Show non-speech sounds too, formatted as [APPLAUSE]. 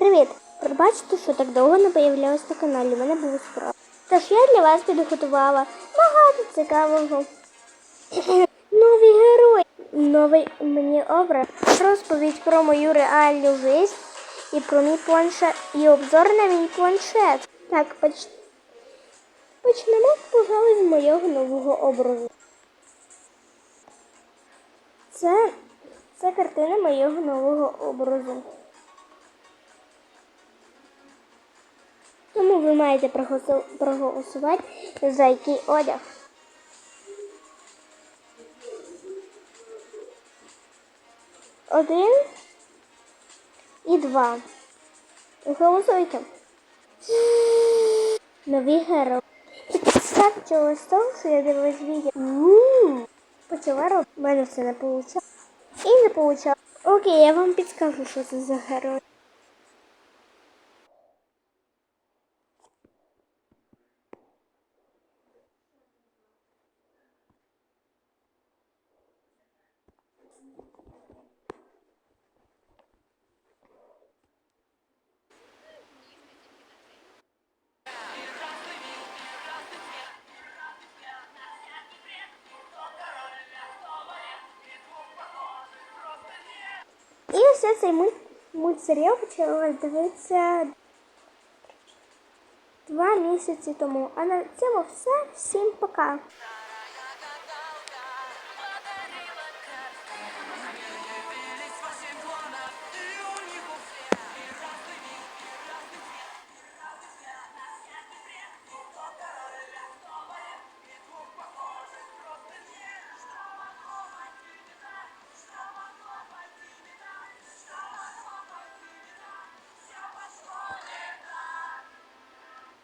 Привіт! Пробачте, що так довго не появлялась на каналі. У мене був справа. Тож я для вас підготувала багато цікавого. [CLEARS THROAT] Нові герої, новий мені образ, розповідь про мою реальну життя і про мій планшет, і обзор на мій планшет. Так, поч... почнемо, пожалуй, з моєго нового образу. Це, це картина моєго нового образу. Ви маєте проголосувати за який одяг. Один і два. Голосуйте. Нові герої. Почалось з що я дивилась відео. Почала робити. У мене все не вийшло. І не вийшло. Окей, я вам підскажу, що це за герой. Ось цей мульт, мультсеріал почала дивитися два місяці тому. А на цьому все. Всім пока.